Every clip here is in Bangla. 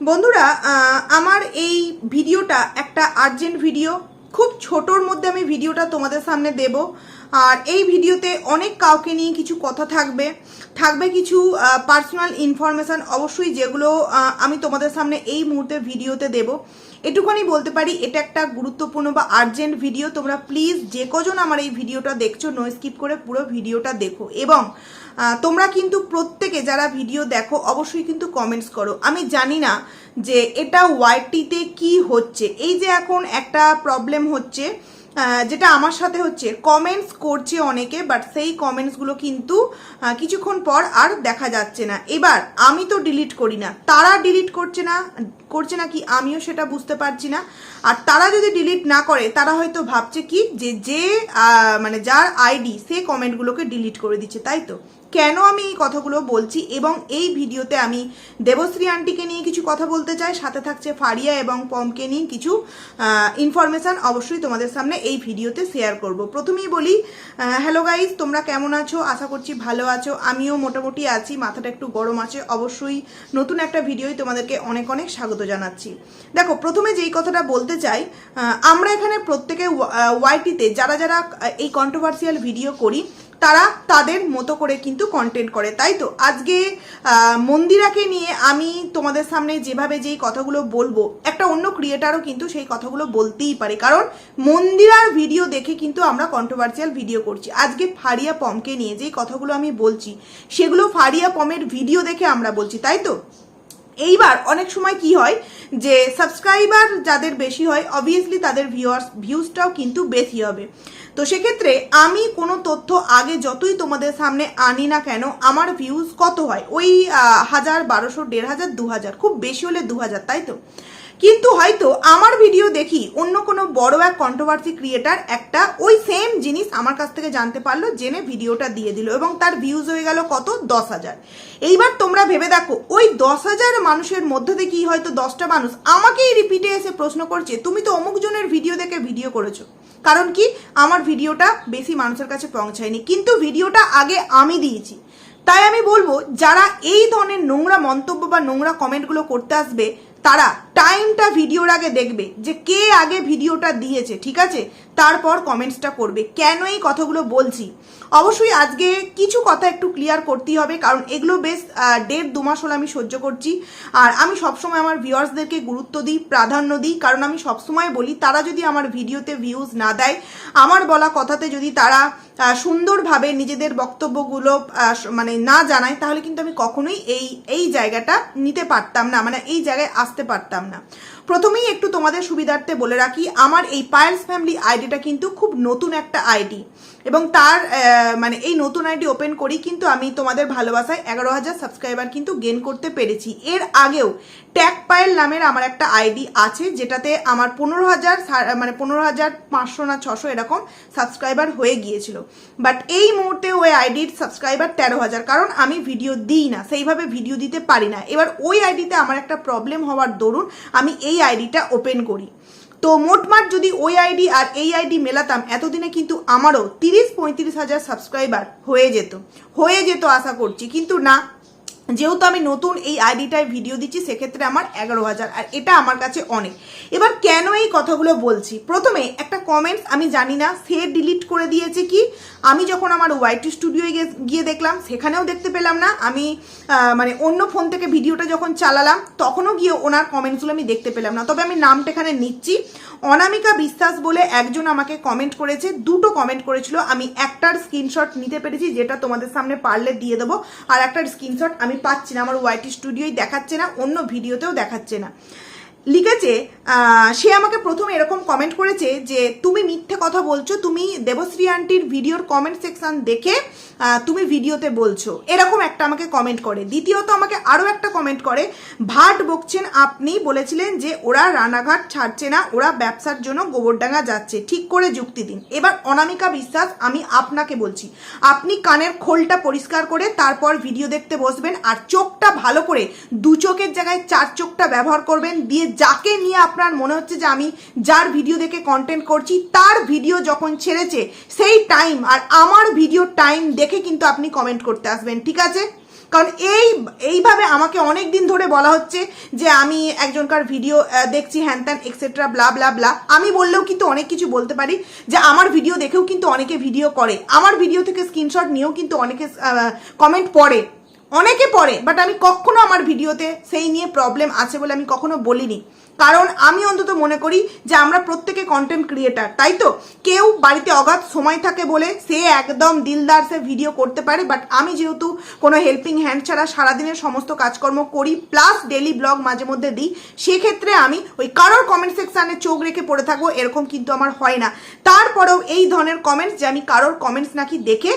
বন্ধুরা আমার এই ভিডিওটা একটা আর্জেন্ট ভিডিও খুব ছোটোর মধ্যে আমি ভিডিওটা তোমাদের সামনে দেব। আর এই ভিডিওতে অনেক কাউকে নিয়ে কিছু কথা থাকবে। থাকবে কিছু পার্সোনাল ইনফরমেশান অবশ্যই যেগুলো আমি তোমাদের সামনে এই মুহূর্তে ভিডিওতে দেব। এটুখানি বলতে পারি, এটা একটা গুরুত্বপূর্ণ বা আর্জেন্ট ভিডিও তোমরা প্লিজ যে কজন আমার এই ভিডিওটা দেখছ নো স্কিপ করে পুরো ভিডিওটা দেখো। এবং তোমরা কিন্তু প্রত্যেকে যারা ভিডিও দেখো, অবশ্যই কিন্তু কমেন্টস করো। আমি জানি না যে এটা ওয়াইটিতে কি হচ্ছে। এই যে এখন একটা প্রবলেম হচ্ছে যেটা আমার সাথে হচ্ছে কমেন্টস করছে অনেকে বাট সেই কমেন্টসগুলো কিন্তু কিছুক্ষণ পর আর দেখা যাচ্ছে না। এবার আমি তো ডিলিট করি না। তারা ডিলিট করছে না করছে না কি আমিও সেটা বুঝতে পারছি না। আর তারা যদি ডিলিট না করে, তারা হয়তো ভাবছে কি? যে যে মানে যার আইডি সে কমেন্টগুলোকে ডিলিট করে দিচ্ছে, তাই তো? কেন আমি এই কথাগুলো বলছি এবং এই ভিডিওতে আমি দেবশ্রী আন্টিকে নিয়ে কিছু কথা বলতে চাই, সাথে থাকছে ফারিয়া এবং পমকে নিয়ে কিছু ইনফরমেশান অবশ্যই তোমাদের সামনে এই ভিডিওতে শেয়ার করব। প্রথমেই বলি হ্যালো গাইজ তোমরা কেমন আছো? আশা করছি ভালো আছো। আমিও মোটামুটি আছি, মাথাটা একটু গরম আছে। অবশ্যই নতুন একটা ভিডিওই তোমাদেরকে অনেক অনেক স্বাগত জানাচ্ছি। দেখো, প্রথমে যেই কথাটা বলতে চাই আমরা এখানে প্রত্যেকে ওয়াইটিতে যারা যারা এই কন্ট্রোভার্সিয়াল ভিডিও করি তারা তাদের মতো করে কিন্তু কন্টেন্ট করে, তাই তো? আজকে মন্দিরাকে নিয়ে আমি তোমাদের সামনে যেভাবে যেই কথাগুলো বলব, একটা অন্য ক্রিয়েটারও কিন্তু সেই কথাগুলো বলতেই পারে। কারণ মন্দিরার ভিডিও দেখে কিন্তু আমরা কন্ট্রোভার্সিয়াল ভিডিও করছি। আজকে ফারিয়া পমকে নিয়ে যেই কথাগুলো আমি বলছি, সেগুলো ফারিয়া পমের ভিডিও দেখে আমরা বলছি, তাই তো? এইবার অনেক সময় কি হয় যে সাবস্ক্রাইবার যাদের বেশি হয় অবভিয়াসলি তাদের ভিউয়ার্স ভিউজটাও কিন্তু বেশি হবে। তো সেক্ষেত্রে আমি কোনো তথ্য আগে যতই তোমাদের সামনে আনি না কেন, আমার ভিউজ কত হয়? ওই হাজার, বারোশো, দেড় হাজার, দু হাজার, খুব বেশি হলে দু হাজার, তাই তো? কিন্তু হয়তো আমার ভিডিও দেখি অন্য কোনো বড় এক কন্ট্রোভার্সি ক্রিয়েটার একটা ওই সেম জিনিস আমার কাছ থেকে জানতে পারল, জেনে ভিডিওটা দিয়ে দিল এবং তার ভিউজ হয়ে গেল কত? দশ হাজার। এইবার তোমরা ভেবে দেখো, ওই দশ হাজার মানুষের মধ্যে থেকেই হয়তো দশটা মানুষ আমাকেই রিপিটে এসে প্রশ্ন করছে, তুমি তো অমুক জনের ভিডিও দেখে ভিডিও করেছ। কারণ কি? আমার ভিডিওটা বেশি মানুষের কাছে পৌঁছায়নি। কিন্তু ভিডিওটা আগে আমি দিয়েছি। তাই আমি বলব, যারা এই ধরনের নোংরা মন্তব্য বা নোংরা কমেন্টগুলো করতে আসবে, তারা টাইমটা ভিডিওর আগে দেখবে যে কে আগে ভিডিওটা দিয়েছে, ঠিক আছে? তারপর কমেন্টসটা করবে। কেন এই কথাগুলো বলছি? অবশ্যই আজকে কিছু কথা একটু ক্লিয়ার করতেই হবে, কারণ এগুলো বেশ দেড় দু মাস হলো আমি সহ্য করছি। আর আমি সবসময় আমার ভিউয়ার্সদেরকে গুরুত্ব দিই, প্রাধান্য দিই, কারণ আমি সবসময় বলি, তারা যদি আমার ভিডিওতে ভিউজ না দেয়, আমার বলা কথাতে যদি তারা সুন্দরভাবে নিজেদের বক্তব্যগুলো মানে না জানায়, তাহলে কিন্তু আমি কখনোই এই এই জায়গাটা নিতে পারতাম না মানে এই জায়গায় আসতে পারতাম না। প্রথমেই একটু তোমাদের সুবিধার্থে বলে রাখি, আমার এই পায়েলস ফ্যামিলি আইডিটা কিন্তু খুব নতুন একটা আইডি। এবং তার মানে এই নতুন আইডি ওপেন করি কিন্তু আমি তোমাদের ভালোবাসায় এগারো হাজার সাবস্ক্রাইবার কিন্তু গেন করতে পেরেছি। এর আগেও ট্যাগ পায়েল নামের আমার একটা আইডি আছে, যেটাতে আমার পনেরো হাজার মানে পনেরো হাজার পাঁচশো না ছশো এরকম সাবস্ক্রাইবার হয়ে গিয়েছিল। বাট এই মুহূর্তে ওই আইডির সাবস্ক্রাইবার তেরো হাজার, কারণ আমি ভিডিও দিই না, সেইভাবে ভিডিও দিতে পারি না। এবার ওই আইডিতে আমার একটা প্রবলেম হওয়ার দরুন আমি এই আইডিটা ওপেন করি। তো মোটমাট যদি ওই আইডি আর এই আইডি মেলাতাম, এতদিনে কিন্তু আমারও তিরিশ পঁয়ত্রিশ হাজার সাবস্ক্রাইবার হয়ে যেত। হয়ে যেত আশা করছি, কিন্তু না। যেহেতু আমি নতুন এই আইডিটায় ভিডিও দিচ্ছি, সেক্ষেত্রে আমার এগারো হাজার, আর এটা আমার কাছে অনেক। এবার কেন এই কথাগুলো বলছি? প্রথমে একটা কমেন্টস আমি জানি না, সে ডিলিট করে দিয়েছে কি? আমি যখন আমার ওয়াইটি স্টুডিওয়ে গিয়ে দেখলাম, সেখানেও দেখতে পেলাম না। আমি মানে অন্য ফোন থেকে ভিডিওটা যখন চালালাম, তখনও গিয়ে ওনার কমেন্টসগুলো আমি দেখতে পেলাম না। তবে আমি নামটা এখানে নিচ্ছি। অনামিকা বিশ্বাস বলে একজন আমাকে কমেন্ট করেছে, দুটো কমেন্ট করেছিল, আমি একটার স্ক্রিনশট নিতে পেরেছি, যেটা তোমাদের সামনে পারলে দিয়ে দেবো, আর একটার স্ক্রিনশট আমি পাচ্ছি না, আমার ওয়াইটি স্টুডিওই দেখাচ্ছে না, অন্য ভিডিওতেও দেখাচ্ছে না। লিখেছে সে আমাকে প্রথমে এরকম কমেন্ট করেছে যে, তুমি মিথ্যে কথা বলছো, তুমি দেবশ্রী আন্টির ভিডিওর কমেন্ট সেকশন দেখে তুমি ভিডিওতে বলছো। এরকম একটা আমাকে কমেন্ট করে। দ্বিতীয়ত আমাকে আরও একটা কমেন্ট করে, ভাট বকছেন আপনি বলেছিলেন যে, ওরা রানাঘাট ছাড়ছে না, ওরা ব্যবসার জন্য গোবরডাঙ্গা যাচ্ছে। ঠিক করে যুক্তি দিন। এবার অনামিকা বিশ্বাস, আমি আপনাকে বলছি, আপনি কানের খোলটা পরিষ্কার করে তারপর ভিডিও দেখতে বসবেন আর চোখটা ভালো করে দু চোখের জায়গায় চার চোখটা ব্যবহার করবেন দিয়ে যাকে নিয়ে আপনার মনে হচ্ছে যে আমি যার ভিডিও দেখে কন্টেন্ট করছি, তার ভিডিও যখন ছেড়েছে, সেই টাইম আর আমার ভিডিও টাইম দেখে কিন্তু আপনি কমেন্ট করতে আসবেন, ঠিক আছে? কারণ এই, এইভাবে আমাকে অনেক দিন ধরে বলা হচ্ছে যে আমি একজনকার ভিডিও দেখছি, হ্যান ত্যান এক্সেট্রা ব্লা ব্লা ব্লা আমি বললেও কিন্তু অনেক কিছু বলতে পারি যে আমার ভিডিও দেখেও কিন্তু অনেকে ভিডিও করে। আমার ভিডিও থেকে স্ক্রিনশট নিয়েও কিন্তু অনেকে কমেন্ট পড়ে। অনেকে পড়ে বাট আমি কখনো আমার ভিডিওতে সেই নিয়ে প্রবলেম আছে বলে আমি কখনো বলিনি। কারণ আমি অন্তত মনে করি যে আমরা প্রত্যেকে কন্টেন্ট ক্রিয়েটার তাই তো? কেউ বাড়িতে অগাধ সময় থাকে বলে সে একদম দিলদার সে ভিডিও করতে পারে বাট আমি যেহেতু কোনো হেল্পিং হ্যান্ড ছাড়া সারাদিনের সমস্ত কাজকর্ম করি প্লাস ডেলি ব্লগ মাঝে মধ্যে দিই, সেক্ষেত্রে আমি ওই কারোর কমেন্ট সেকশানে চোখ রেখে পড়ে থাকব, এরকম কিন্তু আমার হয় না। তারপরেও এই ধরনের কমেন্টস যে আমি কারোর কমেন্টস নাকি দেখে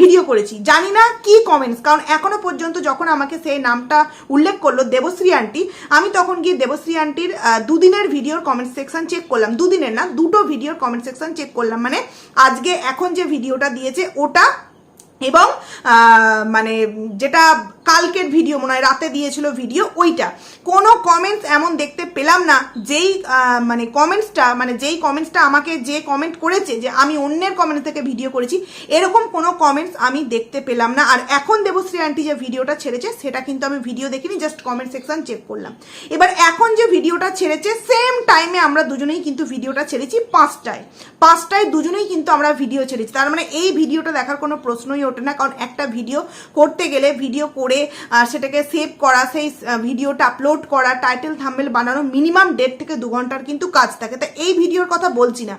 ভিডিও করেছি। জানি না কি কমেন্টস কারণ এখনও পর্যন্ত যখন আমাকে সেই নামটা উল্লেখ করল দেবশ্রী আন্টি আমি তখন গিয়ে দেবশ্রী আন্টির আহ, দুদিনের ভিডিওর কমেন্ট সেকশন চেক করলাম। দুদিনের না দুটো ভিডিওর কমেন্ট সেকশন চেক করলাম। মানে আজকে এখন যে ভিডিওটা দিয়েছে ওটা এবং মানে যেটা কালকের ভিডিও মনে হয় রাতে দিয়েছিল ভিডিও ওইটা। কোনো কমেন্টস এমন দেখতে পেলাম না, যেই মানে কমেন্টসটা মানে যেই কমেন্টসটা আমাকে যে কমেন্ট করেছে যে আমি অন্যের কমেন্ট থেকে ভিডিও করেছি, এরকম কোনো কমেন্টস আমি দেখতে পেলাম না। আর এখন দেবশ্রী আন্টি যে ভিডিওটা ছেড়েছে, সেটা কিন্তু আমি ভিডিও দেখিনি জাস্ট কমেন্ট সেকশন চেক করলাম। এবার এখন যে ভিডিওটা ছেড়েছে সেম টাইমে আমরা দুজনেই কিন্তু ভিডিওটা ছেড়েছি পাঁচটায়। পাঁচটায় দুজনেই কিন্তু আমরা ভিডিও ছেড়েছি। তার মানে এই ভিডিওটা দেখার কোনো প্রশ্নই ওঠে না, কারণ একটা ভিডিও করতে গেলে ভিডিও করে সেটাকে সেভ করা, সেই ভিডিওটা আপলোড করা টাইটেল থাম্বেল বানানো মিনিমাম দেড় থেকে দু ঘণ্টার কিন্তু কাজ থাকে। তা এই ভিডিওর কথা বলছি না।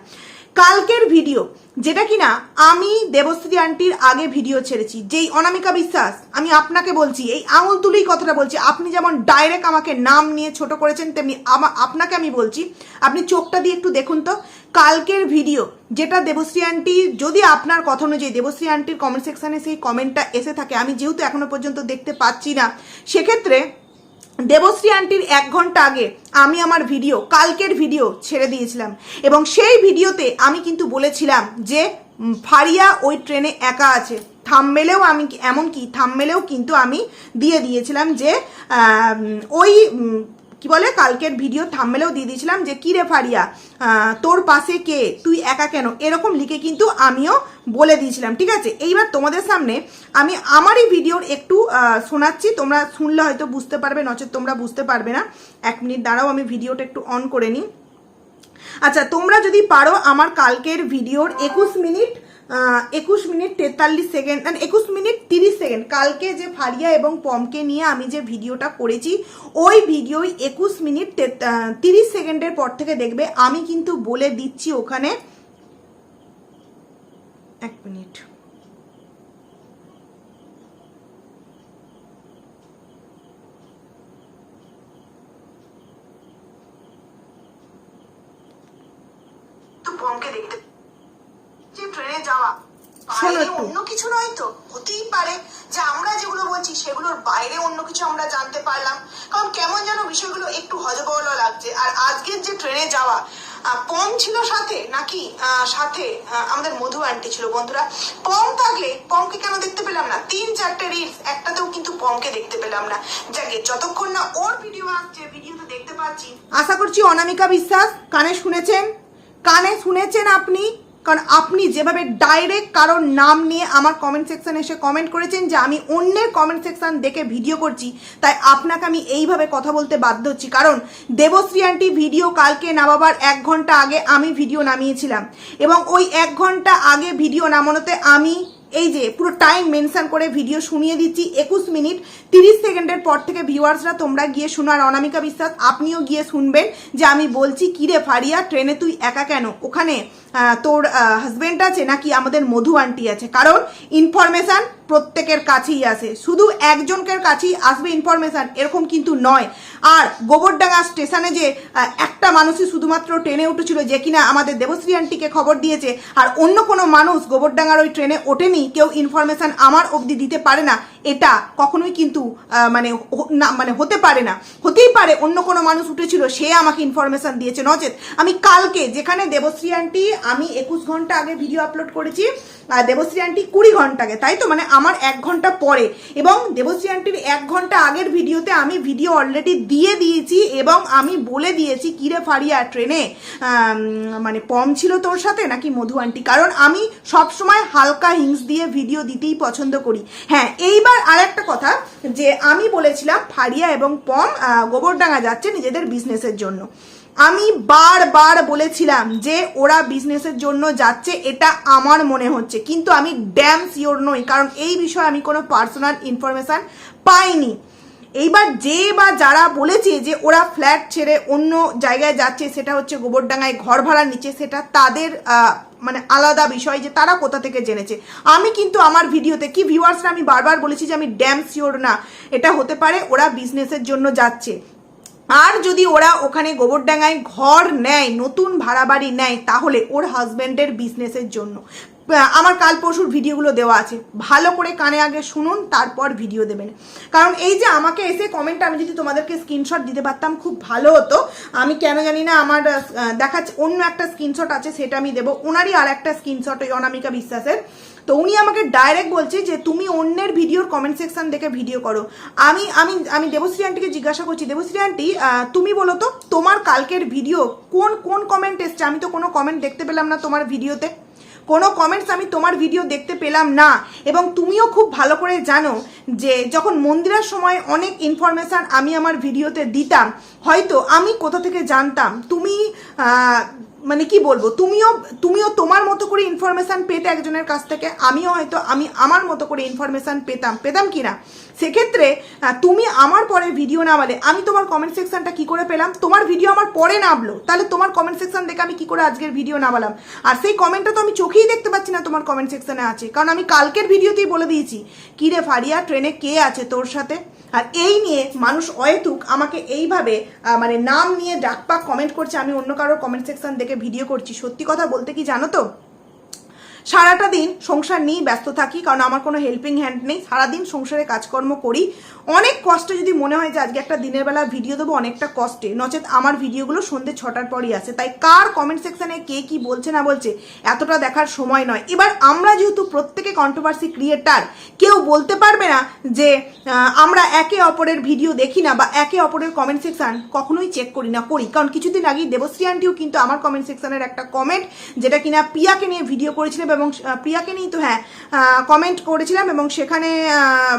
কালকের ভিডিও, যেটা কিনা আমি, দেবশ্রী আন্টির আগে ভিডিও ছেড়েছি, যেই অনামিকা বিশ্বাস, আমি আপনাকে বলছি, এই আঙুল তুলেই কথাটা বলছি, আপনি যেমন ডাইরেক্ট আমাকে নাম নিয়ে ছোট করেছেন, তেমনি আপনাকে আমি বলছি, আপনি চোখটা দিয়ে একটু দেখুন তো, কালকের ভিডিও, যেটা দেবশ্রী আন্টি, যদি আপনার কথা অনুযায়ী দেবশ্রী আন্টির কমেন্ট সেকশানে সেই কমেন্টটা এসে থাকে, আমি যেহেতু এখনও পর্যন্ত দেখতে পাচ্ছি না, সেক্ষেত্রে দেবশ্রী আন্টির এক ঘণ্টা আগে আমি আমার ভিডিও, কালকের ভিডিও ছেড়ে দিয়েছিলাম। এবং সেই ভিডিওতে আমি কিন্তু বলেছিলাম যে ফারিয়া ওই ট্রেনে একা আছে। থামমেলেও আমি, এমনকি থামমেলেও কিন্তু আমি দিয়ে দিয়েছিলাম যে ওই কি বলে? কালকের ভিডিও থামমেলেও দিয়ে দিয়েছিলাম যে, কি রে ফারিয়া? তোর পাশে কে? তুই একা কেন? এরকম লিখে কিন্তু আমিও বলে দিয়েছিলাম, ঠিক আছে? এইবার তোমাদের সামনে আমি আমারই ভিডিওর একটু শোনাচ্ছি। তোমরা শুনলে হয়তো বুঝতে পারবে, নচেত তোমরা বুঝতে পারবে না। এক মিনিট দাঁড়াও, আমি ভিডিওটা একটু অন করে নিই। আচ্ছা তোমরা যদি পারো আমার কালকের ভিডিওর একুশ মিনিট একুশ মিনিট তেতাল্লিশ সেকেন্ড মানে একুশ মিনিট তিরিশ সেকেন্ড। কালকে যে ফারিয়া এবং পমকে নিয়ে আমি যে ভিডিওটা করেছি, ওই ভিডিওই একুশ মিনিট তিরিশ সেকেন্ডের পর থেকে দেখবে, আমি কিন্তু বলে দিচ্ছি ওখানে। এক মিনিট। পমকে দেখতে যে ট্রেনে যাওয়া। অন্য কিছু নয় তো হতেই পারে যে আমরা যেগুলো বলছি সেগুলোর বাইরে অন্য কিছু আমরা জানতে পারলাম। কারণ কেমন যেন বিষয়গুলো একটু হজবরল লাগছে। আর আজকের যে ট্রেনে যাওয়া পম ছিল সাথে নাকি সাথে আমাদের মধু আন্টি ছিল বন্ধুরা? পম থাকলে পমকে কেন দেখতে পেলাম না? তিন চারটে রিলস একটাতেও কিন্তু পমকে দেখতে পেলাম না। যাকে যতক্ষণ না ওর ভিডিও আসছে ভিডিওতে দেখতে পাচ্ছি। আশা করছি অনামিকা বিশ্বাস কানে শুনেছেন। কানে শুনেছেন আপনি। কারণ আপনি যেভাবে ডাইরেক্ট কারোর নাম নিয়ে আমার কমেন্ট সেকশনে এসে কমেন্ট করেছেন যে আমি অন্যের কমেন্ট সেকশন দেখে ভিডিও করছি, তাই আপনাকে আমি এইভাবে কথা বলতে বাধ্য হচ্ছি। কারণ দেবশ্রী আন্টি ভিডিও কালকে নামাবার এক ঘণ্টা আগে আমি ভিডিও নামিয়েছিলাম এবং ওই এক ঘণ্টা আগে ভিডিও নামানোতে আমি এই যে পুরো টাইম মেনশন করে ভিডিও শুনিয়ে দিচ্ছি, একুশ মিনিট তিরিশ সেকেন্ডের পর থেকে ভিউয়ার্সরা তোমরা গিয়ে শোনো। আর অনামিকা বিশ্বাস, আপনিও গিয়ে শুনবেন যে আমি বলছি, কিরে ফারিয়া ট্রেনে তুই একা কেন? ওখানে তোর হাজবেন্ড আছে নাকি আমাদের মধু আন্টি আছে? কারণ ইনফরমেশান প্রত্যেকের কাছেই আসে শুধু একজনকের কাছেই আসবে ইনফরমেশন এরকম কিন্তু নয়। আর গোবরডাঙ্গা স্টেশনে যে একটা মানুষই শুধুমাত্র ট্রেনে উঠেছিল যে কিনা আমাদের দেবশ্রী আন্টিকে খবর দিয়েছে, আর অন্য কোনো মানুষ গোবরডাঙ্গার ওই ট্রেনে ওঠেনি, কেউ ইনফরমেশন আমার অবধি দিতে পারে না, এটা কখনোই কিন্তু মানে না মানে হতে পারে না। হতেই পারে অন্য কোনো মানুষ উঠেছিল, সে আমাকে ইনফরমেশন দিয়েছে। নচেত আমি কালকে যেখানে দেবশ্রী আন্টি আমি একুশ ঘণ্টা আগে ভিডিও আপলোড করেছি, আর দেবশ্রী আন্টি কুড়ি ঘণ্টা আগে তাই তো? মানে আমার এক ঘণ্টা পরে। এবং দেবশ্রী আন্টির এক ঘণ্টা আগের ভিডিওতে আমি ভিডিও অলরেডি দিয়ে দিয়েছি এবং আমি বলে দিয়েছি, কিরে ফারিয়া ট্রেনে মানে পম ছিল তোর সাথে নাকি মধু আন্টি কারণ আমি সবসময় হালকা হিংস দিয়ে ভিডিও দিতেই পছন্দ করি। হ্যাঁ এইবার আর একটা কথা, যে আমি বলেছিলাম, ফারিয়া এবং পম গোবরডাঙ্গা যাচ্ছে নিজেদের বিজনেসের জন্য। আমি বারবার বলেছিলাম যে ওরা বিজনেসের জন্য যাচ্ছে, এটা আমার মনে হচ্ছে। কিন্তু আমি ড্যাম শিওর নই, কারণ এই বিষয়ে আমি কোনো পার্সোনাল ইনফরমেশান পাইনি। এইবার যে বা যারা বলেছে যে ওরা ফ্ল্যাট ছেড়ে অন্য জায়গায় যাচ্ছে, সেটা হচ্ছে গোবরডাঙ্গায় ঘর ভাড়া নিচ্ছে সেটা তাদের মানে আলাদা বিষয় যে তারা কোথা থেকে জেনেছে। আমি কিন্তু আমার ভিডিওতে, কি ভিউয়ার্সরা আমি বারবার বলেছি যে আমি ড্যাম শিওর না, এটা হতে পারে ওরা বিজনেসের জন্য যাচ্ছে। আর যদি ওরা ওখানে গোবরডাঙ্গায় ঘর নেয়, নতুন ভাড়া বাড়ি নেয়, তাহলে ওর হাজব্যান্ডের বিজনেসের জন্য। আমার কাল পরশুর ভিডিওগুলো দেওয়া আছে। ভালো করে কানে আগে শুনুন, তারপর ভিডিও দেবেন। কারণ এই যে আমাকে এসে কমেন্ট আমি যদি তোমাদেরকে স্ক্রিনশট দিতে পারতাম, খুব ভালো হতো। আমি কেন জানি না আমার দেখাচ্ছে অন্য একটা স্ক্রিনশট আছে, সেটা আমি দেবো। ওনারই আর একটা স্ক্রিনশট ওই অনামিকা বিশ্বাসের। তো উনি আমাকে ডাইরেক্ট বলছে যে তুমি অন্যের ভিডিওর কমেন্ট সেকশন দেখে ভিডিও করো। আমি আমি আমি দেবশ্রী আন্টিকে জিজ্ঞাসা করছি, দেবশ্রী আন্টি তুমি বলো তো, তোমার কালকের ভিডিও কোন কোন কমেন্ট এসছে? আমি তো কোনো কমেন্ট দেখতে পেলাম না তোমার ভিডিওতে কোনো কমেন্টস আমি তোমার ভিডিও দেখতে পেলাম না। এবং তুমিও খুব ভালো করে জানো যে যখন মন্দিরের সময় অনেক ইনফরমেশান আমি আমার ভিডিওতে দিতাম, হয়তো আমি কোথা থেকে জানতাম? তুমি মানে কি বলব, তুমিও তুমিও তোমার মতো করে ইনফরমেশান পেতে একজনের কাছ থেকে, আমিও হয়তো, আমি আমার মতো করে ইনফরমেশান পেতাম পেতাম কি না সেক্ষেত্রে তুমি আমার পরে ভিডিও নামালে আমি তোমার কমেন্ট সেকশনটা কি করে পেলাম? তোমার ভিডিও আমার পরে নামলো তাহলে তোমার কমেন্ট সেকশন দেখে আমি কি করে আজকের ভিডিও নামালাম আর সেই কমেন্টটা তো আমি চোখেই দেখতে পাচ্ছি না তোমার কমেন্ট সেকশনে আছে, কারণ আমি কালকের ভিডিওতেই বলে দিয়েছি। কি রে ফারিয়া ট্রেনে কে আছে তোর সাথে? আর এই নিয়ে মানুষ অহেতুক আমাকে এইভাবে মানে নাম নিয়ে ডাকপাক কমেন্ট করছে। আমি অন্য কারোর কমেন্ট সেকশন দেখে ভিডিও করছি। সত্যি কথা বলতে কি জানো তো? সারাটা দিন সংসার নিয়েই ব্যস্ত থাকি, কারণ আমার কোনো হেল্পিং হ্যান্ড নেই। সারাদিন সংসারে কাজকর্ম করি। অনেক কষ্টে যদি মনে হয় যে আজকে একটা দিনের বেলা ভিডিও দেবো, অনেকটা কষ্টে। নচেত আমার ভিডিওগুলো সন্ধ্যে ছটার পরই আসে। তাই কার কমেন্ট সেকশানে কে কি বলছে না বলছে, এতটা দেখার সময় নয়। এবার আমরা যেহেতু প্রত্যেকে কন্ট্রোভার্সি ক্রিয়েটার কেউ বলতে পারবে না যে আমরা একে অপরের ভিডিও দেখি না বা একে অপরের কমেন্ট সেকশান কখনোই চেক করি না, করি। কারণ কিছুদিন আগেই দেবশ্রী আন্টিও কিন্তু আমার কমেন্ট সেকশানের একটা কমেন্ট যেটা কিনা পিয়াকে নিয়ে ভিডিও করেছিলাম এবং প্রিয়াকে নিয়েই তো হ্যাঁ কমেন্ট করেছিলাম এবং সেখানে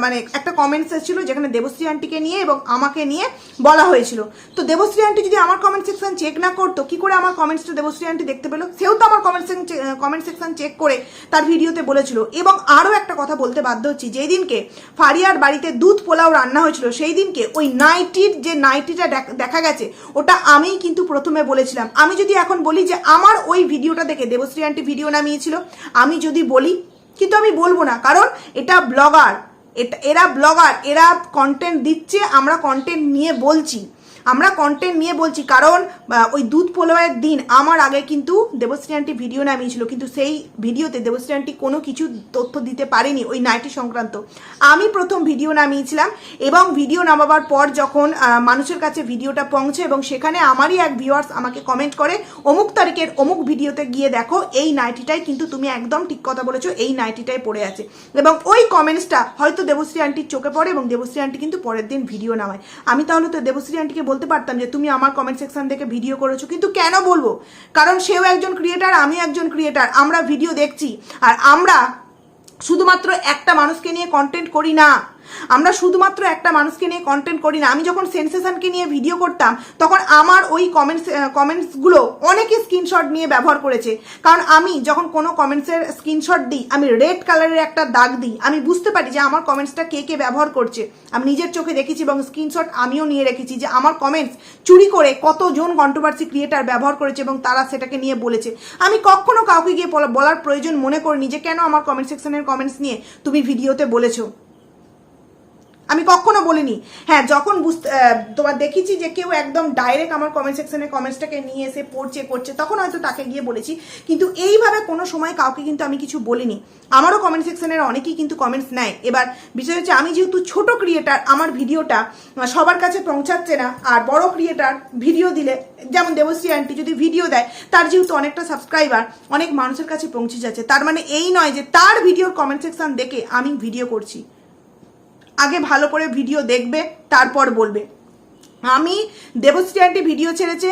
মানে একটা কমেন্টস এসেছিল যেখানে দেবশ্রী আন্টিকে নিয়ে এবং আমাকে নিয়ে বলা হয়েছিল। তো দেবশ্রী আন্টি যদি আমার কমেন্ট সেকশন চেক না করতো, কি করে আমার কমেন্টসটা দেবশ্রী আন্টি দেখতে পেল? সেও তো আমার কমেন্ট কমেন্ট সেকশন চেক করে তার ভিডিওতে বলেছিল। এবং আরও একটা কথা বলতে বাধ্য হচ্ছি যেই দিনকে ফারিয়ার বাড়িতে দুধ পোলাও রান্না হয়েছিল সেই দিনকে ওই নাইটির যে নাইটিটা দেখ- দেখা গেছে, ওটা আমিই কিন্তু প্রথমে বলেছিলাম। আমি যদি এখন বলি যে আমার ওই ভিডিওটা দেখে দেবশ্রী আন্টি ভিডিও নামিয়েছিল আমি যদি বলি, কিন্তু আমি বলব না। কারণ এটা ব্লগার এটা, এরা ব্লগার এরা কন্টেন্ট দিচ্ছে, আমরা কন্টেন্ট নিয়ে বলছি। আমরা কন্টেন্ট নিয়ে বলছি, কারণ ওই দুধ পোলোয়ের দিন আমার আগে কিন্তু দেবশ্রী আন্টি ভিডিও নামিয়েছিল, কিন্তু সেই ভিডিওতে দেবশ্রী আন্টি কোনো কিছু তথ্য দিতে পারেনি ওই নাইটি সংক্রান্ত। আমি প্রথম ভিডিও নামিয়েছিলাম এবং ভিডিও নামাবার পর যখন মানুষের কাছে ভিডিওটা পৌঁছে এবং সেখানে আমারই এক ভিউয়ার্স আমাকে কমেন্ট করে, অমুক তারিখের অমুক ভিডিওতে গিয়ে দেখো, এই নাইটিটাই কিন্তু তুমি একদম ঠিক কথা বলেছ, এই নাইটিটাই পড়ে আছে। এবং ওই কমেন্টসটা হয়তো দেবশ্রী আন্টির চোখে পড়ে এবং দেবশ্রী আন্টি কিন্তু পরের দিন ভিডিও নামায়। আমি তাহলে তো দেবশ্রী আন্টিকে পারতাম যে তুমি আমার কমেন্ট সেকশন থেকে ভিডিও করেছ, কিন্তু কেন বলব? কারণ সেও একজন ক্রিয়েটার আমি একজন ক্রিয়েটার আমরা ভিডিও দেখছি। আর আমরা শুধুমাত্র একটা মানুষকে নিয়ে কন্টেন্ট করি না। আমরা শুধুমাত্র একটা মানুষকে নিয়ে কন্টেন্ট করি না। আমি যখন সেন্সেশনকে নিয়ে ভিডিও করতাম, তখন আমার ওই কমেন্টস কমেন্টসগুলো অনেকে স্ক্রিনশট নিয়ে ব্যবহার করেছে। কারণ আমি যখন কোনো কমেন্টসের স্ক্রিনশট দিই, আমি রেড কালারের একটা দাগ দিই। আমি বুঝতে পারি যে আমার কমেন্টসটা কে কে ব্যবহার করছে। আমি নিজের চোখে দেখেছি এবং স্ক্রিনশট আমিও নিয়ে রেখেছি যে আমার কমেন্টস চুরি করে কতজন কন্ট্রোভার্সি ক্রিয়েটার ব্যবহার করেছে এবং তারা সেটাকে নিয়ে বলেছে। আমি কখনো কাউকে গিয়ে বলা- বলার প্রয়োজন মনে করিনি যে কেন আমার কমেন্ট সেকশনের কমেন্টস নিয়ে তুমি ভিডিওতে বলেছ। আমি কখনো বলিনি। হ্যাঁ যখন বুঝতে তোমার দেখেছি যে কেউ একদম ডাইরেক্ট আমার কমেন্ট সেকশনে কমেন্টসটাকে নিয়ে এসে পড়ছে, করছে, তখন হয়তো তাকে গিয়ে বলেছি। কিন্তু এইভাবে কোনো সময় কাউকে কিন্তু আমি কিছু বলিনি। আমারও কমেন্ট সেকশনের অনেকেই কিন্তু কমেন্টস নেয়। এবার বিষয় হচ্ছে, আমি যেহেতু ছোট ক্রিয়েটার আমার ভিডিওটা সবার কাছে পৌঁছাচ্ছে না। আর বড় ক্রিয়েটার ভিডিও দিলে, যেমন দেবশ্রী আন্টি যদি ভিডিও দেয়, তার যেহেতু অনেকটা সাবস্ক্রাইবার অনেক মানুষের কাছে পৌঁছে যাচ্ছে। তার মানে এই নয় যে তার ভিডিওর কমেন্ট সেকশন দেখে আমি ভিডিও করছি। আগে ভালো করে ভিডিও দেখবে, তারপর বলবে। আমি দেবশ্রী আন্টি ভিডিও ছেড়েছে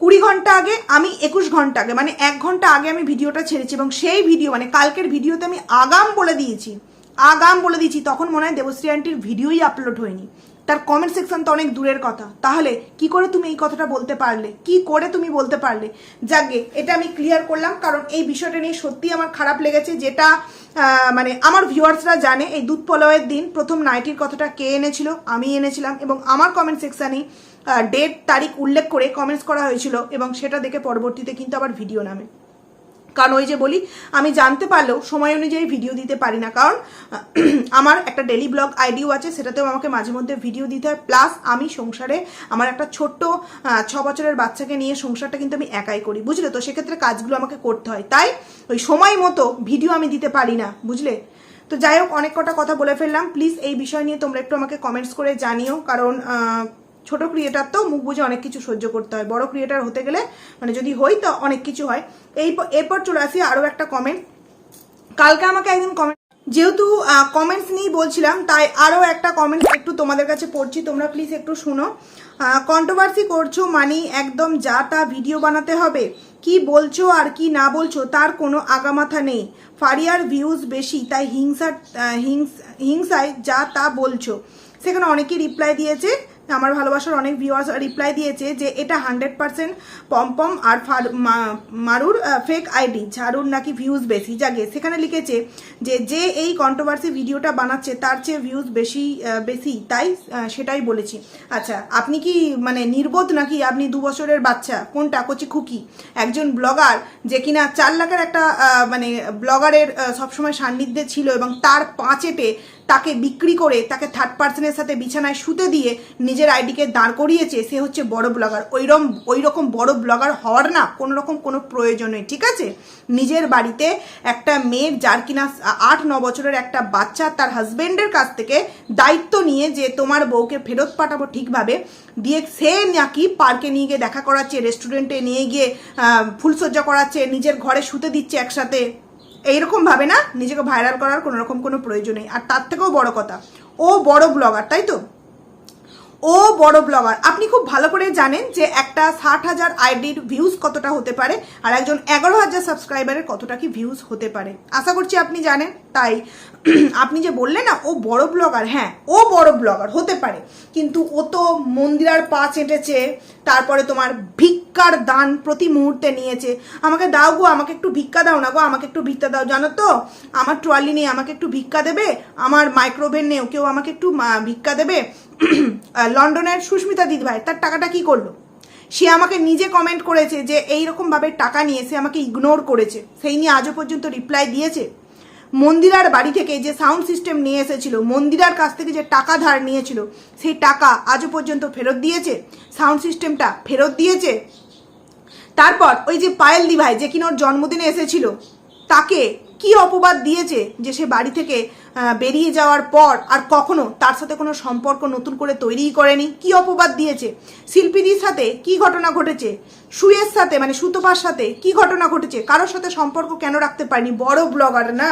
কুড়ি ঘণ্টা আগে, আমি একুশ ঘণ্টা আগে মানে এক ঘণ্টা আগে আমি ভিডিওটা ছেড়েছি এবং সেই ভিডিও মানে কালকের ভিডিওতে আমি আগাম বলে দিয়েছি, আগাম বলে দিয়েছি, তখন মনে হয় দেবশ্রী আন্টির ভিডিওই আপলোড হয়নি। তার কমেন্ট সেকশন তো অনেক দূরের কথা। তাহলে কি করে তুমি এই কথাটা বলতে পারলে? কি করে তুমি বলতে পারলে? যাকে এটা আমি ক্লিয়ার করলাম, কারণ এই বিষয়টা নিয়ে সত্যি আমার খারাপ লেগেছে, যেটা মানে আমার ভিউয়ার্সরা জানে, এই দুধ পলয়ের দিন প্রথম নাইটির কথাটা কে এনেছিল, আমি এনেছিলাম, এবং আমার কমেন্ট সেকশানে ডেট তারিখ উল্লেখ করে কমেন্টস করা হয়েছিল, এবং সেটা দেখে পরবর্তীতে কিন্তু আবার ভিডিও নামে। কারণ ওই যে বলি, আমি জানতে পারলেও সময় অনুযায়ী ভিডিও দিতে পারি না। কারণ আমার একটা ডেলি ব্লগ আইডিও আছে, সেটাতেও আমাকে মাঝে মধ্যে ভিডিও দিতে হয়। প্লাস আমি সংসারে আমার একটা ছোট্ট ছ বছরের বাচ্চাকে নিয়ে সংসারটা কিন্তু আমি একাই করি, বুঝলে তো? সেক্ষেত্রে কাজগুলো আমাকে করতে হয়। তাই, ওই সময় মতো ভিডিও আমি দিতে পারি না, বুঝলে? তো যাই হোক, অনেক কটা কথা বলে ফেললাম। প্লিজ এই বিষয় নিয়ে তোমরা একটু আমাকে কমেন্টস করে জানিও। কারণ ছোট ক্রিয়েটার তো মুখ বুঝে অনেক কিছু সহ্য করতে হয়। বড় ক্রিয়েটার হতে গেলে মানে যদি হই তো অনেক কিছু হয়। এই এরপর চলে আসি আরও একটা কমেন্ট কালকে আমাকে একদিন কমেন্ট যেহেতু কমেন্টস নিয়েই বলছিলাম, তাই আরও একটা কমেন্টস একটু তোমাদের কাছে পড়ছি। তোমরা প্লিজ একটু শুনো। কন্ট্রোভার্সি করছ মানে একদম যা তা ভিডিও বানাতে হবে। কি বলছো আর কি না বলছো তার কোনো আগামাথা নেই। ফারিয়ার ভিউজ বেশি, তাই হিংসা, হিংসায় যা তা বলছো। সেখানে অনেকেই রিপ্লাই দিয়েছে। আমার ভালোবাসার অনেক ভিউয়ার্স রিপ্লাই দিয়েছে যে এটা হান্ড্রেড পার্সেন্ট পম্পম আর মারুর ফেক আইডি ঝাড়ুর নাকি ভিউজ বেশি। জাগে সেখানে লিখেছে যে যে এই কন্ট্রোভার্সি ভিডিওটা বানাচ্ছে তার চেয়ে ভিউজ বেশি বেশি। তাই সেটাই বলেছি। আচ্ছা আপনি কি মানে নির্বোধ নাকি? আপনি দু বছরের বাচ্চা। কোনটা? কচি খুকি। একজন ব্লগার যে কিনা চার লাখের একটা মানে ব্লগারের সবসময় সান্নিধ্যে ছিল এবং তার পাঁচেটে তাকে বিক্রি করে তাকে থার্ড পার্সনের সাথে বিছানায় শুতে দিয়ে নিজের আইডিকে দাঁড় করিয়েছে, সে হচ্ছে বড় ব্লগার ওইরকম ওই রকম বড় ব্লগার হওয়ার না কোনো রকম কোনো প্রয়োজন নেই, ঠিক আছে? নিজের বাড়িতে একটা মেয়ের যার কিনা আট, ন বছরের একটা বাচ্চা তার হাজব্যান্ডের কাছ থেকে দায়িত্ব নিয়ে যে তোমার বউকে ফেরত পাঠাবো ঠিকভাবে, দিয়ে সে নাকি পার্কে নিয়ে গিয়ে দেখা করাচ্ছে রেস্টুরেন্টে নিয়ে গিয়ে ফুলসজ্জা করাচ্ছে, নিজের ঘরে শুতে দিচ্ছে একসাথে। এইরকম ভাবে না নিজেকে ভাইরাল করার কোনো রকম কোনো প্রয়োজন নেই। আর তার থেকেও বড় কথা, ও বড় ব্লগার তাই তো? ও বড় ব্লগার আপনি খুব ভালো করে জানেন যে একটা ষাট হাজার আইডির ভিউজ কতটা হতে পারে আর একজন এগারো হাজার সাবস্ক্রাইবারের কতটা কি ভিউজ হতে পারে। আশা করছি আপনি জানেন, তাই আপনি যে বললেন না, ও বড় ব্লগার হ্যাঁ ও বড় ব্লগার হতে পারে। কিন্তু ও তো মন্দিরার পা চেটেছে, তারপরে তোমার ভিক্ষার দান প্রতি মুহূর্তে নিয়েছে। আমাকে দাও গো, আমাকে একটু ভিক্ষা দাও না গো, আমাকে একটু ভিক্ষা দাও। জানো তো, আমার ট্রলি নেই, আমাকে একটু ভিক্ষা দেবে? আমার মাইক্রোভেন নেই কেউ আমাকে একটু ভিক্ষা দেবে? লন্ডনের সুস্মিতা দিদিভাই তার টাকাটা কি করল? সে আমাকে নিজে কমেন্ট করেছে যে এইরকম ভাবে টাকা নিয়ে সে আমাকে ইগনোর করেছে। সেই নিয়ে আজও পর্যন্ত রিপ্লাই দিয়েছে। মন্দিরার বাড়ি থেকে যে সাউন্ড সিস্টেম নিয়ে এসেছিল, মন্দিরার কাছ থেকে যে টাকা ধার নিয়েছিল, সেই টাকা আজও পর্যন্ত ফেরত দিয়েছে? সাউন্ড সিস্টেমটা ফেরত দিয়েছে? তারপর ওই যে পায়েল দিভাই যে কিনা ওর জন্মদিনে এসেছিল, তাকে কি অপবাদ দিয়েছে যে সে বাড়ি থেকে বেরিয়ে যাওয়ার পর আর কখনো তার সাথে কোনো সম্পর্ক নতুন করে তৈরিই করেনি? কি অপবাদ দিয়েছে? শিল্পীদের সাথে কি ঘটনা ঘটেছে? সুয়ের সাথে মানে সুতপার সাথে কি ঘটনা ঘটেছে? কারোর সাথে সম্পর্ক কেন রাখতে পারেনি? বড় ব্লগার না?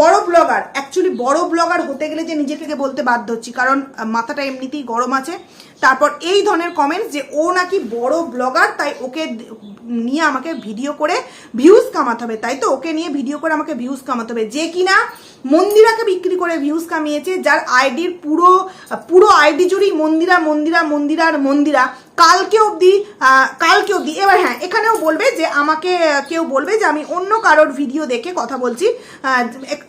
বড় ব্লগার অ্যাকচুয়ালি বড় ব্লগার হতে গেলে যে নিজেকে বলতে বাধ্য হচ্ছি, কারণ মাথাটা এমনিতেই গরম আছে। তারপর এই ধরনের কমেন্টস যে ও নাকি বড় ব্লগার তাই ওকে নিয়ে আমাকে ভিডিও করে ভিউজ কামাতে হবে। তাই তো? ওকে নিয়ে ভিডিও করে আমাকে ভিউজ কামাতে হবে। যে কিনা মন্দিরাকে বিক্রি করে ভিউজ কামিয়েছে, যার আইডির পুরো পুরো আইডি জুড়েই মন্দিরা মন্দিরা, মন্দিরার মন্দিরা। কালকে অবধি কালকে অবধি। এবার হ্যাঁ এখানেও বলবে যে আমাকে কেউ বলবে যে আমি অন্য কারোর ভিডিও দেখে কথা বলছি।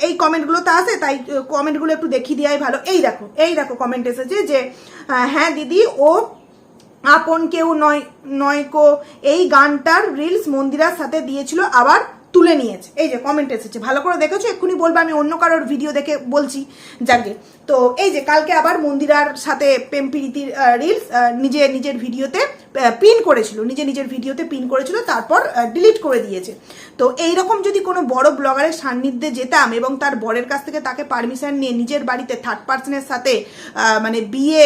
এই কমেন্টগুলো তো আছে, তাই কমেন্টগুলো একটু দেখিয়ে দেওয়াই ভালো। এই দেখো এই দেখো কমেন্ট এসেছে যে হ্যাঁ দিদি, ও আপন কেউ নয় নয় কো, এই গানটার রিলস মন্দিরার সাথে দিয়েছিল, আবার তুলে নিয়েছে। এই যে কমেন্ট এসেছে, ভালো করে দেখেছ? এক্ষুনি বলব আমি অন্য কারোর ভিডিও দেখে বলছি। যাকে তো এই যে কালকে আবার মন্দিরার সাথে প্রেম প্রীতির রিলস নিজে নিজের ভিডিওতে পিন করেছিল, নিজে নিজের ভিডিওতে পিন করেছিল, তারপর ডিলিট করে দিয়েছে। তো এই রকম যদি কোনো বড় ব্লগারের সান্নিধ্যে যেতাম এবং তার বরের কাছ থেকে তাকে পারমিশন নিয়ে নিজের বাড়িতে থার্ড পার্সনের সাথে মানে বিয়ে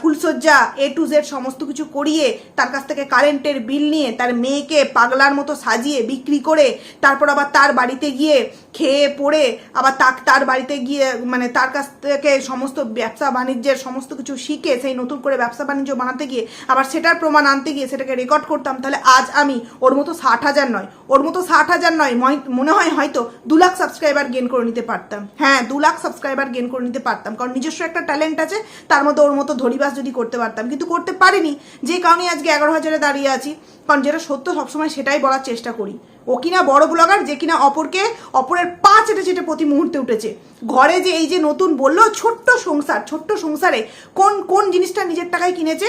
ফুলসজ্জা এ টু জেড সমস্ত কিছু করিয়ে, তার কাছ থেকে কারেন্টের বিল নিয়ে, তার মেয়েকে পাগলার মতো সাজিয়ে, বিক্রি করে, তারপর আবার তার বাড়িতে গিয়ে খেয়ে পড়ে, আবার তাক, তার বাড়িতে গিয়ে মানে তার কাছ থেকে সমস্ত ব্যবসা বাণিজ্যের সমস্ত কিছু শিখে সেই নতুন করে ব্যবসা বাণিজ্য বানাতে গিয়ে আবার সেটার প্রমাণ আনতে গিয়ে সেটাকে রেকর্ড করতাম, তাহলে আজ আমি ওর মতো ষাট হাজার নয়, ওর মতো ষাট হাজার নয় মনে হয় হয়তো দু লাখ সাবস্ক্রাইবার গেন করে নিতে পারতাম। হ্যাঁ দু লাখ সাবস্ক্রাইবার গেন করে নিতে পারতাম, কারণ নিজস্ব একটা ট্যালেন্ট আছে, তার মধ্যে ওর মতো ধরিবাস যদি করতে পারতাম, কিন্তু করতে পারিনি, যে কারণে আজকে এগারো হাজারে দাঁড়িয়ে আছি, কারণ যেটা সত্য সবসময় সেটাই বলার চেষ্টা করি। ও কিনা বড় ব্লগার যে কিনা অপরকে, অপরের পা চেটে চেটে প্রতি মুহূর্তে উঠেছে। ঘরে যে এই যে নতুন বলল, ছোট্ট সংসার, ছোট্ট সংসারে কোন কোন জিনিসটা নিজের টাকায় কিনেছে?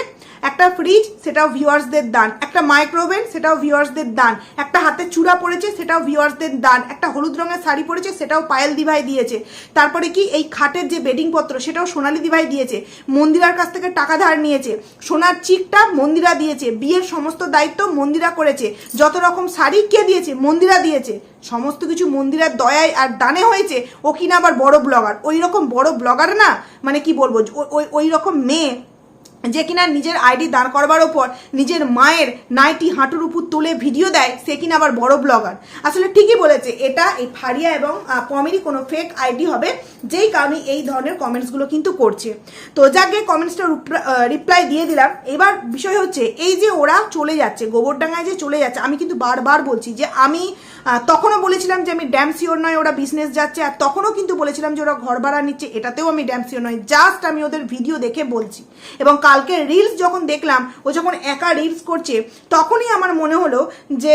একটা ফ্রিজ সেটাও ভিউয়ার্সদের দান। একটা মাইক্রোওভেন সেটাও ভিউয়ার্সদের দান। একটা হাতে চূড়া পড়েছে, সেটাও ভিউয়ার্সদের দান। একটা হলুদ রঙের শাড়ি পরেছে, সেটাও পায়েল দিভাই দিয়েছে। তারপরে কি এই খাটের যে বেডিংপত্র সেটাও সোনালি দিভাই দিয়েছে। মন্দিরার কাছ থেকে টাকা ধার নিয়েছে। সোনার চিকটা মন্দিরা দিয়েছে। বিয়ের সমস্ত দায়িত্ব মন্দিরা করেছে। যত রকম শাড়ি কে দিয়েছে মন্দিরা দিয়েছে। সমস্ত কিছু মন্দিরার দয়ায় আর দানে হয়েছে। ও কিনা আবার বড় ব্লগার ওই রকম বড় ব্লগার না মানে কি বলব ওই ওই রকম মেয়ে যে কিনা নিজের আইডি দাঁড় করবার ওপর নিজের মায়ের নাইটি হাঁটুর উপর তুলে ভিডিও দেয়, সে কিনা আবার বড় ব্লগার। আসলে ঠিকই বলেছে, এটা এই ফারিয়া এবং পমেরই কোনো ফেক আইডি হবে, যেই কারণে এই ধরনের কমেন্টসগুলো কিন্তু করছে। তো যাকে কমেন্টসটা রিপ্লাই দিয়ে দিলাম। এবার বিষয় হচ্ছে, এই যে ওরা চলে যাচ্ছে, গোবরডাঙ্গায় যে চলে যাচ্ছে, আমি কিন্তু বারবার বলছি যে আমি তখনও বলেছিলাম যে আমি ড্যাম শিওর নয়, ওরা বিজনেস যাচ্ছে, আর তখনও কিন্তু বলেছিলাম যে ওরা ঘর ভাড়া নিচ্ছে, এটাতেও আমি ড্যাম শিওর নয় জাস্ট আমি ওদের ভিডিও দেখে বলছি। এবং কালকে রিলস যখন দেখলাম, ও যখন একা রিলস করছে, তখনই আমার মনে হলো যে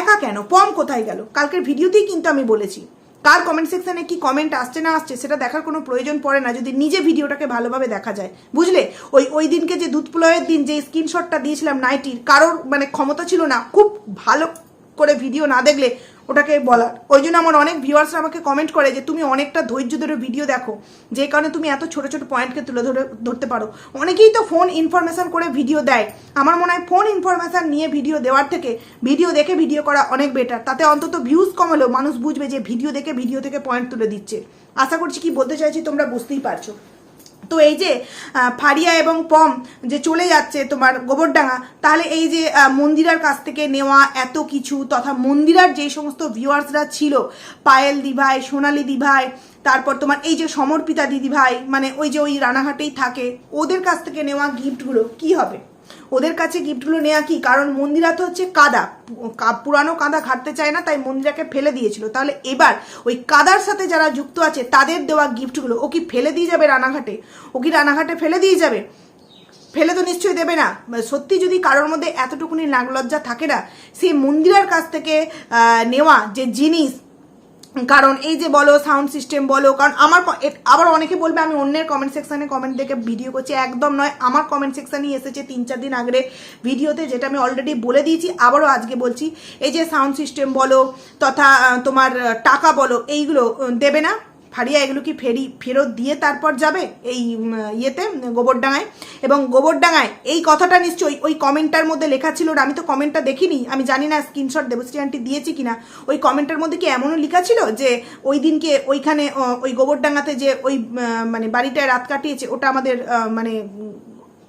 একা কেন, পম কোথায় গেল? কালকের ভিডিওতেই কিন্তু আমি বলেছি। কার কমেন্ট সেকশানে কি কমেন্ট আসছে না আসছে, সেটা দেখার কোনো প্রয়োজন পড়ে না, যদি নিজে ভিডিওটাকে ভালোভাবে দেখা যায়। বুঝলে? ওই ওই দিনকে যে দুধ পোলাওয়ের দিন, যে স্ক্রিনশটটা দিয়েছিলাম নাইটির কারোর মানে ক্ষমতা ছিল না, খুব ভালো করে ভিডিও না দেখলে ওটাকে বলার। ওই জন্য আমার অনেক ভিউয়ার্সরা আমাকে কমেন্ট করে যে, তুমি অনেকটা ধৈর্য ধরে ভিডিও দেখো। যে কারণে তুমি এত ছোট ছোট পয়েন্টকে তুলে ধরে, ধরতে পারো। অনেকেই তো ফোন ইনফরমেশন করে ভিডিও দেয়। আমার মনে হয় ফোন ইনফরমেশন নিয়ে ভিডিও দেওয়ার থেকে ভিডিও দেখে ভিডিও করা অনেক বেটার তাতে অন্তত ভিউজ কমালেও মানুষ বুঝবে যে ভিডিও দেখে ভিডিও থেকে পয়েন্ট তুলে দিচ্ছে। আশা করছি কি বলতে চাইছি তোমরা বুঝতেই পারছ। তো এই যে ফারিয়া এবং পম যে চলে যাচ্ছে তোমার গোবরডাঙ্গা, তাহলে এই যে মন্দিরার কাছ থেকে নেওয়া এত কিছু তথা মন্দিরার যে সমস্ত ভিউয়ার্সরা ছিল, পায়েল দিভাই, সোনালি দিভাই, তারপর তোমার এই যে সমর্পিতা দিদি ভাই মানে ওই যে ওই রানাঘাটেই থাকে, ওদের কাছ থেকে নেওয়া গিফটগুলো কি হবে? ওদের কাছে গিফটগুলো নেওয়া কি? কারণ মন্দিরা তো হচ্ছে কাদা। পুরানো কাদা ঘাটতে চায় না, তাই মন্দিরাকে ফেলে দিয়েছিল। তাহলে এবার ওই কাদার সাথে যারা যুক্ত আছে, তাদের দেওয়া গিফটগুলো, ও কি ফেলে দিয়ে যাবে রানাঘাটে? ও কি রানাঘাটে ফেলে দিয়ে যাবে? ফেলে তো নিশ্চয়ই দেবে না। সত্যি যদি কারোর মধ্যে এতটুকুনি নাগলজ্জা থাকে না, সেই মন্দিরের কাছ থেকে নেওয়া যে জিনিস কারণ এই যে বলো সাউন্ড সিস্টেম বলো, কারণ আমার আবার অনেকে বলবে আমি অন্যের কমেন্ট সেকশানে কমেন্ট দেখে ভিডিও করছি। একদম নয়, আমার কমেন্ট সেকশানেই এসেছে তিন চার দিন আগের ভিডিওতে যেটা আমি অলরেডি বলে দিয়েছি, আবারও আজকে বলছি। এই যে সাউন্ড সিস্টেম বলো, তথা তোমার টাকা বলো, এইগুলো দেবে না। ফারিয়া এগুলো কি ফেরি, ফেরত দিয়ে তারপর যাবে? এই ইয়েতে গোবরডাঙ্গায় এবং গোবরডাঙ্গায় এই কথাটা নিশ্চয়ই ওই কমেন্টটার মধ্যে লেখা ছিল আমি তো কমেন্টটা দেখিনি। আমি জানি না স্ক্রিনশট দেবশ্রী আন্টি দিয়েছি কিনা। ওই কমেন্টের মধ্যে কি এমনও লেখা ছিল যে ওই দিনকে ওইখানে ওই গোবরডাঙ্গাতে যে ওই মানে বাড়িটায় রাত কাটিয়েছে, ওটা আমাদের মানে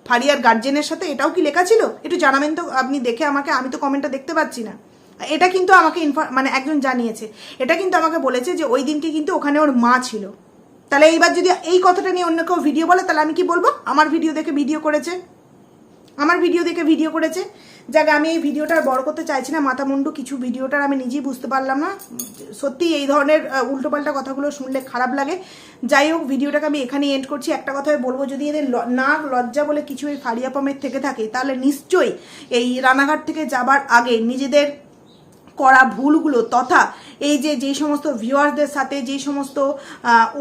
ফারিয়ার গার্জেনের সাথে এটাও কি লেখা ছিল? একটু জানাবেন তো, আপনি দেখে আমাকে, আমি তো কমেন্টটা দেখতে পাচ্ছি না। এটা কিন্তু আমাকে মানে একজন জানিয়েছে। এটা কিন্তু আমাকে বলেছে যে ওই দিনকে কিন্তু ওখানে ওর মা ছিল। তাহলে এইবার যদি এই কথাটা নিয়ে অন্য কেউ ভিডিও বলে, তাহলে আমি কি বলব? আমার ভিডিও দেখে ভিডিও করেছে। আমার ভিডিও দেখে ভিডিও করেছে। যাকে, আমি এই ভিডিওটা আর বড় করতে চাইছি না। মাথা মুন্ডু কিছু ভিডিওটার আমি নিজেই বুঝতে পারলাম না। সত্যি এই ধরনের উল্টোপাল্টা কথাগুলো শুনলে খারাপ লাগে। যাই হোক ভিডিওটাকে আমি এখানেই এন্ড করছি। একটা কথাই বলব, যদি এদের নাক লজ্জা বলে কিছু এই ফারিয়া পামের থেকে থাকে, তাহলে নিশ্চয়ই এই রানাঘাট থেকে যাবার আগে নিজেদের করা ভুলগুলো তথা এই যে যেই সমস্ত ভিউয়ার্সদের সাথে যেই সমস্ত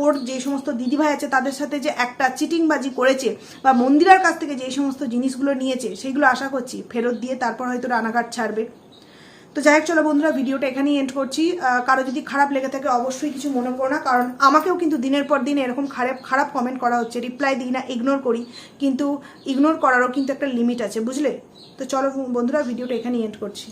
ওর যে সমস্ত দিদিভাই আছে, তাদের সাথে যে একটা চিটিংবাজি করেছে বা মন্দিরার কাছ থেকে যেই সমস্ত জিনিসগুলো নিয়েছে, সেগুলো আশা করছি ফেরত দিয়ে তারপর হয়তো রানাঘাট ছাড়বে। তো যাই হোক, চলো বন্ধুরা, ভিডিওটা এখানেই এন্ড করছি। কারও যদি খারাপ লেগে থাকে, অবশ্যই কিছু মনে করো না, কারণ আমাকেও কিন্তু দিনের পর দিন এরকম খারাপ খারাপ কমেন্ট করা হচ্ছে। রিপ্লাই দিই না ইগনোর করি, কিন্তু ইগনোর করারও কিন্তু একটা লিমিট আছে, বুঝলে? তো চলো বন্ধুরা, ভিডিওটা এখানেই এন্ড করছি।